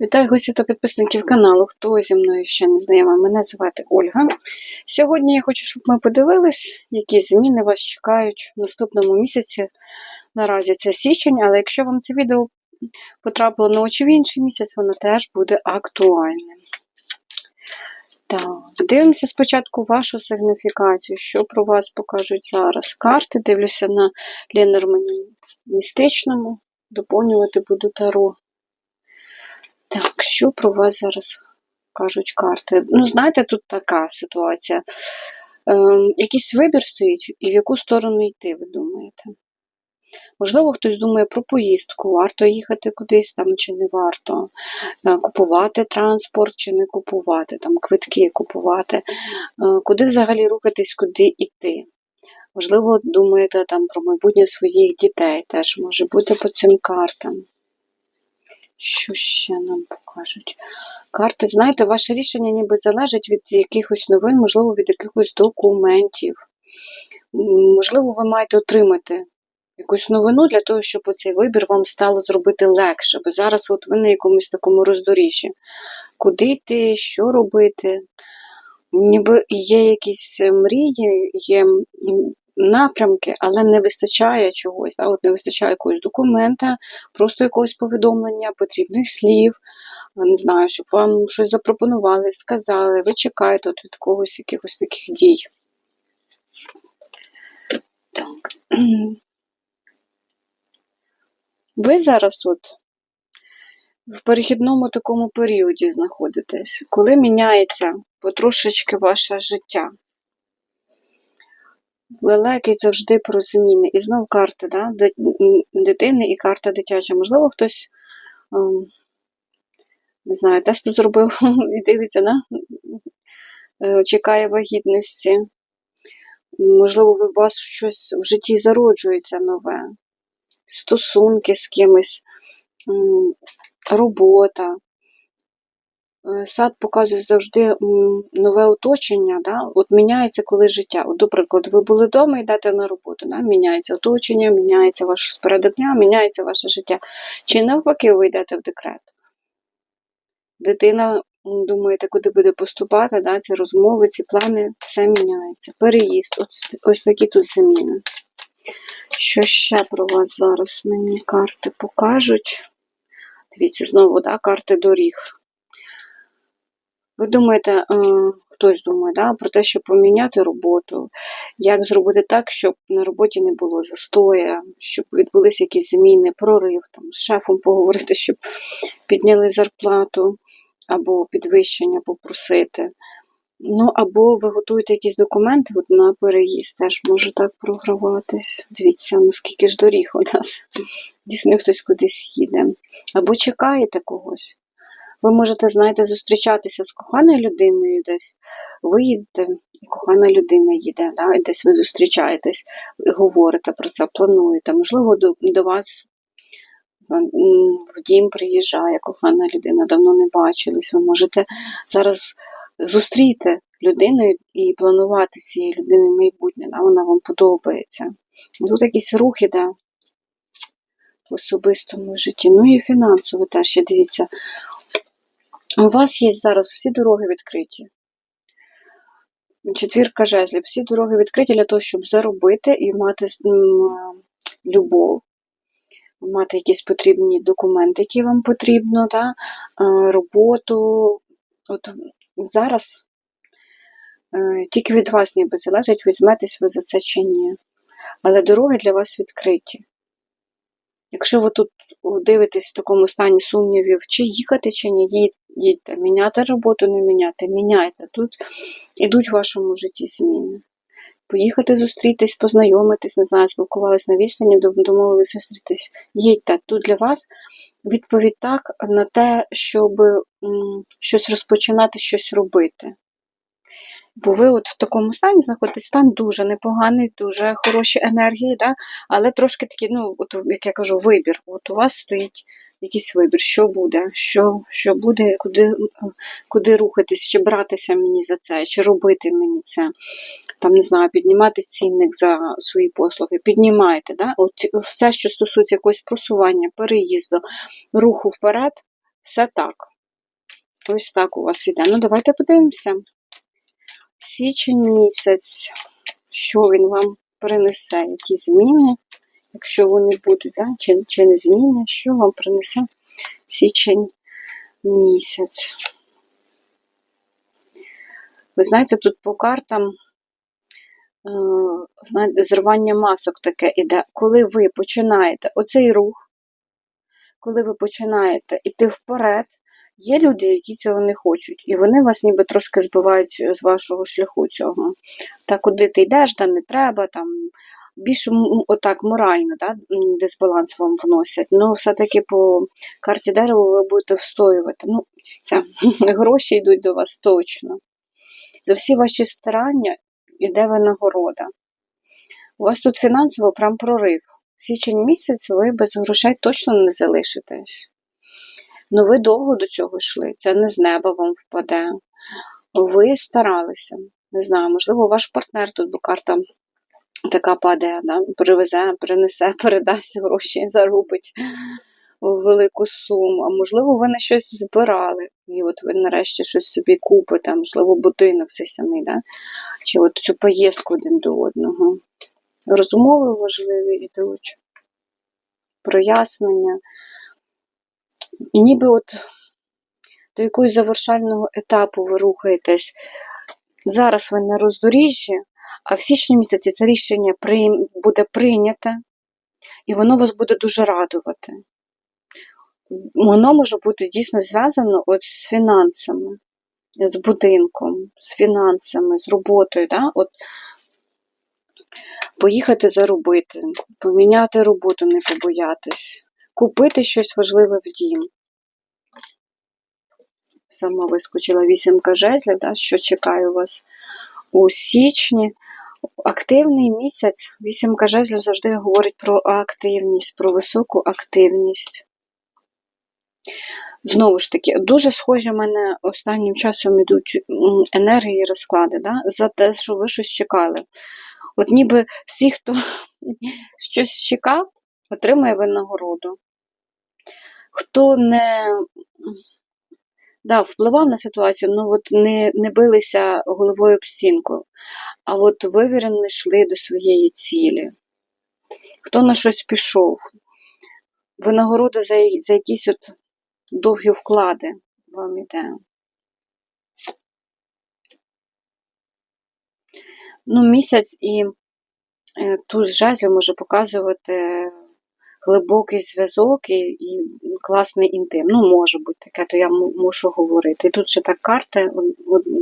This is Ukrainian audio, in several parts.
Вітаю гості та підписників каналу. Хто зі мною ще не знайомий, мене звати Ольга. Сьогодні я хочу, щоб ми подивились, які зміни вас чекають в наступному місяці. Наразі це січень, але якщо вам це відео потрапило на очі в інший місяць, воно теж буде актуальним. Так, дивимося спочатку вашу сигніфікацію, що про вас покажуть зараз. Карти дивлюся на Ленормані містичному, доповнювати буду таро. Так, що про вас зараз кажуть карти? Ну, знаєте, тут така ситуація. Ем, якийсь вибір стоїть, і в яку сторону йти, ви думаєте? Можливо, хтось думає про поїздку, варто їхати кудись там чи не варто, Е, купувати транспорт чи не купувати, там квитки купувати, Е, куди взагалі рухатись, куди йти. Можливо, думаєте там про майбутнє своїх дітей, теж може бути по цим картам. Що ще нам покажуть? Карти, знаєте, ваше рішення ніби залежить від якихось новин, можливо, від якихось документів. Можливо, ви маєте отримати якусь новину для того, щоб оцей вибір вам стало зробити легше. Бо зараз от ви на якомусь такому роздоріжжі. Куди йти, що робити? Ніби є якісь мрії, є напрямки, але не вистачає чогось. А от не вистачає якогось документа, просто якогось повідомлення, потрібних слів. Не знаю, щоб вам щось запропонували, сказали, ви чекаєте от від когось якихось таких дій. Так. Ви зараз от в перехідному такому періоді знаходитесь, коли міняється потрошечки ваше життя. Лелеки завжди про зміни. І знов карти да? дитини і карта дитяча. Можливо, хтось, ем, не знаю, тест зробив і дивиться, да? Е, чекає вагітності. Можливо, у вас щось в житті зароджується нове. Стосунки з кимось, робота. Е, Сад показує завжди нове оточення, да? от міняється коли життя. От, до прикладу, ви були вдома йдете на роботу, да? міняється оточення, міняється ваш спорядок міняється ваше життя. Чи навпаки ви йдете в декрет? Дитина думаєте, куди буде поступати, да? ці розмови, ці плани, все міняється. Переїзд, ось, ось такі тут заміни. Що ще про вас зараз мені карти покажуть? Дивіться, знову, да, карти доріг. Ви думаєте, хтось думає, да, про те, щоб поміняти роботу, як зробити так, щоб на роботі не було застоя, щоб відбулися якісь зміни, прорив, там, з шефом поговорити, щоб підняли зарплату або підвищення попросити. Ну, або ви готуєте якісь документи от на переїзд, теж може так програватись. Дивіться, наскільки ж доріг у нас. Дійсно, хтось кудись їде. Або чекаєте когось. Ви можете, знаєте, зустрічатися з коханою людиною десь. Ви їдете, і кохана людина їде, да? і десь ви зустрічаєтесь, говорите про це, плануєте. Можливо, до, до вас в дім приїжджає кохана людина, давно не бачились. Ви можете зараз зустріти людину і планувати з цією людиною майбутнє, да? вона вам подобається. Тут якийсь рух іде в особистому житті. Ну і фінансово теж, дивіться, у вас є зараз всі дороги відкриті. Четвірка жезлів, всі дороги відкриті для того, щоб заробити і мати любов, мати якісь потрібні документи, які вам потрібно, да? е, роботу. От зараз е, тільки від вас ніби залежить, візьметесь ви за це чи ні. Але дороги для вас відкриті. Якщо ви тут дивитесь в такому стані сумнівів, чи їхати, чи їдь- їдьте. Міняти роботу, не міняти, міняйте. Тут ідуть в вашому житті зміни. Поїхати зустрітись, познайомитись, не знаю, спілкувались на відстані, дом- домовились зустрітись. Їдьте. Тут для вас відповідь так на те, щоб щось розпочинати, щось робити. Бо ви от в такому стані знаходитесь, стан дуже непоганий, дуже хороші енергії, да? але трошки такі, ну, от, як я кажу, вибір. От у вас стоїть якийсь вибір, що буде, що, що буде, куди, куди рухатись, чи братися мені за це, чи робити мені це. Там, не знаю, піднімати цінник за свої послуги, піднімайте. Да? От все, що стосується якогось просування, переїзду, руху вперед, все так. Ось так у вас іде. Ну, давайте подивимося. Січень місяць, що він вам принесе, які зміни, якщо вони будуть, да? чи, чи не зміни, що вам принесе січень місяць. Ви знаєте, тут по картам е, зривання масок таке іде. Коли ви починаєте оцей рух, коли ви починаєте йти вперед, є люди, які цього не хочуть, і вони вас ніби трошки збивають з вашого шляху цього. Та куди ти йдеш, да не треба, там більш отак морально да, дисбаланс вам вносять. Ну, все-таки по карті дерева ви будете встоювати. Ну, це, гроші йдуть до вас точно. За всі ваші старання іде винагорода. У вас тут фінансово прям прорив. Січень місяць ви без грошей точно не залишитесь. Ну ви довго до цього йшли, це не з неба вам впаде. Ви старалися. Не знаю, можливо, ваш партнер тут, бо карта така падає, да? привезе, принесе, передасть гроші, заробить велику суму. А можливо, ви на щось збирали, і от ви нарешті щось собі купите, можливо, будинок цей самий, да? чи от цю поїздку один до одного. Розмови важливі йдуть, прояснення. Ніби от до якогось завершального етапу ви рухаєтесь. Зараз ви на роздоріжжі, а в січні місяці це рішення буде прийняте, і воно вас буде дуже радувати. Воно може бути дійсно зв'язано от з фінансами, з будинком, з фінансами, з роботою. Да? От поїхати заробити, поміняти роботу, не побоятись, купити щось важливе в дім. Сама вискочила вісімка жезлів, да, що чекає вас у січні. Активний місяць. Вісімка жезлів завжди говорить про активність, про високу активність. Знову ж таки, дуже схожі в мене останнім часом йдуть енергії і розклади, да, за те, що ви щось чекали. От ніби всі, хто щось чекав, отримає винагороду. Хто не да, впливав на ситуацію, ну от не, не билися головою об стінку, а от вивірено йшли до своєї цілі. Хто на щось пішов, винагорода за, за якісь от довгі вклади вам іде. Ну, місяць і е, тут жезл може показувати глибокий зв'язок і, і класний інтим. Ну, може бути таке, то я мушу говорити. І тут ще так карти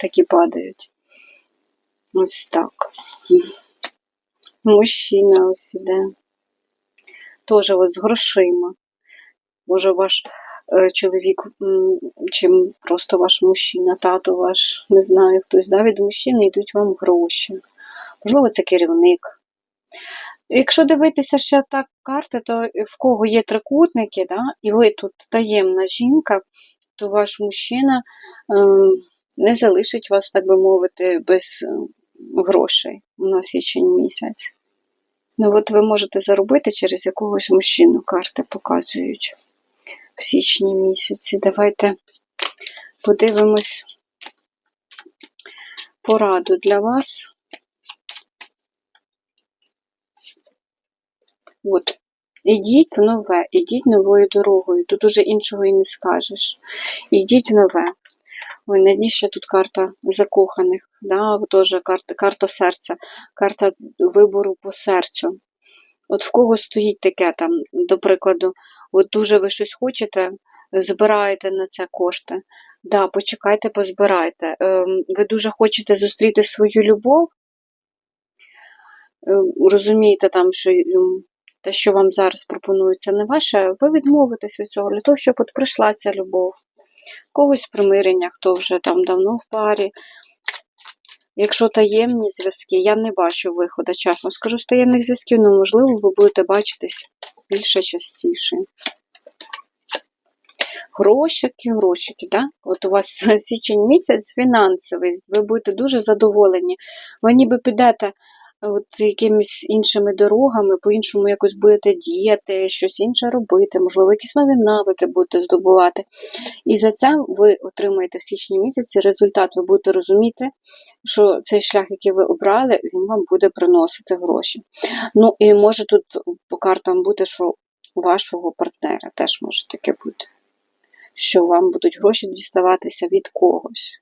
такі падають. Ось так. Мужчина ось іде. Теж от з грошима. Може, ваш е, чоловік, м, чи просто ваш мужчина, тато ваш, не знаю, хтось да, від мужчини йдуть вам гроші. Можливо, це керівник. Якщо дивитися ще так карти, то в кого є трикутники, да, і ви тут таємна жінка, то ваш мужчина ем, не залишить вас, так би мовити, без е, грошей на січень місяць. Ну, от ви можете заробити через якогось мужчину, карти показують в січні місяці. Давайте подивимось пораду для вас. От, ідіть в нове, ідіть новою дорогою. Тут уже іншого і не скажеш. Ідіть в нове. Ой, найдні ще тут карта закоханих, да, теж карта, карта серця, карта вибору по серцю. От в кого стоїть таке там, до прикладу, от дуже ви щось хочете, збираєте на це кошти. Да, почекайте, позбирайте. Ем, ви дуже хочете зустріти свою любов. Ем, розумієте, там, що ем, те, що вам зараз пропонують, це не ваше, ви відмовитесь від цього для того, щоб от прийшла ця любов. Когось примирення, хто вже там давно в парі. Якщо таємні зв'язки, я не бачу виходу, чесно скажу, з таємних зв'язків, ну, можливо, ви будете бачитись більше частіше. Грошики, грошики, да? От у вас січень місяць фінансовий, ви будете дуже задоволені. Ви ніби підете от якимись іншими дорогами, по-іншому якось будете діяти, щось інше робити, можливо, якісь нові навики будете здобувати. І за це ви отримаєте в січні місяці результат, ви будете розуміти, що цей шлях, який ви обрали, він вам буде приносити гроші. Ну і може тут по картам бути, що у вашого партнера теж може таке бути, що вам будуть гроші діставатися від когось.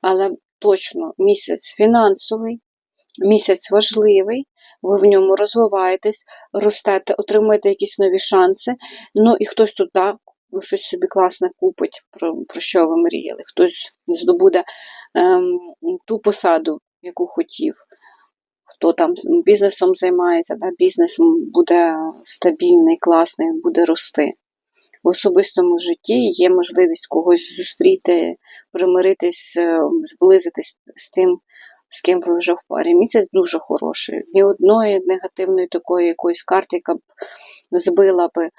Але точно місяць фінансовий, місяць важливий, ви в ньому розвиваєтесь, ростете, отримуєте якісь нові шанси. Ну і хтось тут да, щось собі класне купить, про, про що ви мріяли, хтось здобуде ем, ту посаду, яку хотів. Хто там бізнесом займається, да, бізнес буде стабільний, класний, буде рости. В особистому житті є можливість когось зустріти, примиритись, е, зблизитись з тим, з ким ви вже в парі. Місяць дуже хороший. Ні одної негативної такої якоїсь карти, яка б збила би е,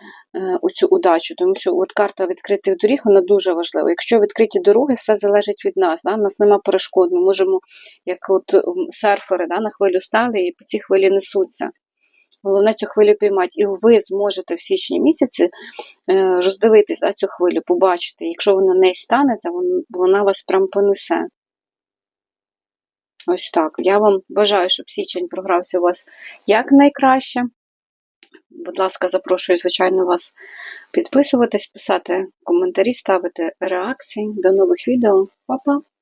оцю удачу. Тому що от карта відкритих доріг вона дуже важлива. Якщо відкриті дороги, все залежить від нас. Да? Нас нема перешкод. Ми можемо, як от серфери, да, на хвилю стали і по цій хвилі несуться. Головне цю хвилю піймати. І ви зможете в січні місяці е, роздивитись да, цю хвилю, побачити. Якщо ви на неї станете, вона вас прям понесе. Ось так. Я вам бажаю, щоб січень програвся у вас якнайкраще. Будь ласка, запрошую, звичайно, вас підписуватись, писати коментарі, ставити реакції. До нових відео. Па-па!